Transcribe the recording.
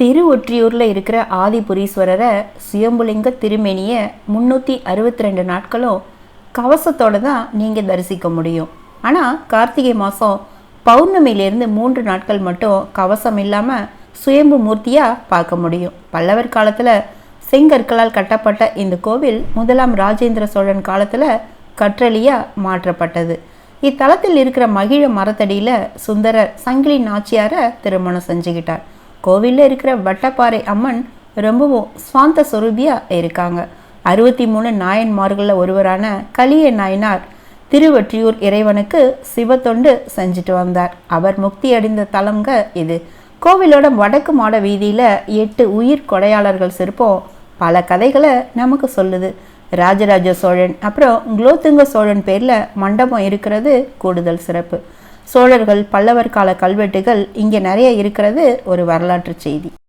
திரு ஒற்றியூரில் இருக்கிற ஆதிபுரீஸ்வரரை சுயம்புலிங்க திருமேனியை முந்நூற்றி அறுபத்தி ரெண்டு நாட்களும் கவசத்தோடு தான் நீங்கள் தரிசிக்க முடியும். ஆனால் கார்த்திகை மாதம் பௌர்ணமியிலேருந்து மூன்று நாட்கள் மட்டும் கவசம் இல்லாமல் சுயம்பு மூர்த்தியாக பார்க்க முடியும். பல்லவர் காலத்தில் செங்கற்களால் கட்டப்பட்ட இந்த கோவில் முதலாம் ராஜேந்திர சோழன் காலத்தில் கற்றலியாக மாற்றப்பட்டது. இத்தலத்தில் இருக்கிற மகிழ மரத்தடியில் சுந்தரர் சங்கிலி நாச்சியாரை திருமணம் செஞ்சுக்கிட்டார். கோவிலில் இருக்கிற வட்டப்பாறை அம்மன் ரொம்பவும் சுவாந்த சொரூபியாக இருக்காங்க. அறுபத்தி மூணு நாயன்மார்களில் ஒருவரான கலிய நாயனார் திருவற்றியூர் இறைவனுக்கு சிவத்தொண்டு செஞ்சுட்டு வந்தார். அவர் முக்தி அடைந்த தலம்ங்க இது. கோவிலோட வடக்கு மாட வீதியில் எட்டு உயிர் கொடையாளர்கள் சிற்பம் பல கதைகளை நமக்கு சொல்லுது. ராஜராஜ சோழன் அப்புறம் குலோத்துங்க சோழன் பேரில் மண்டபம் இருக்கிறது கூடுதல் சிறப்பு. சோழர்கள் பல்லவர் கால கல்வெட்டுகள் இங்கே நிறைய இருக்கிறது ஒரு வரலாற்று செய்தி.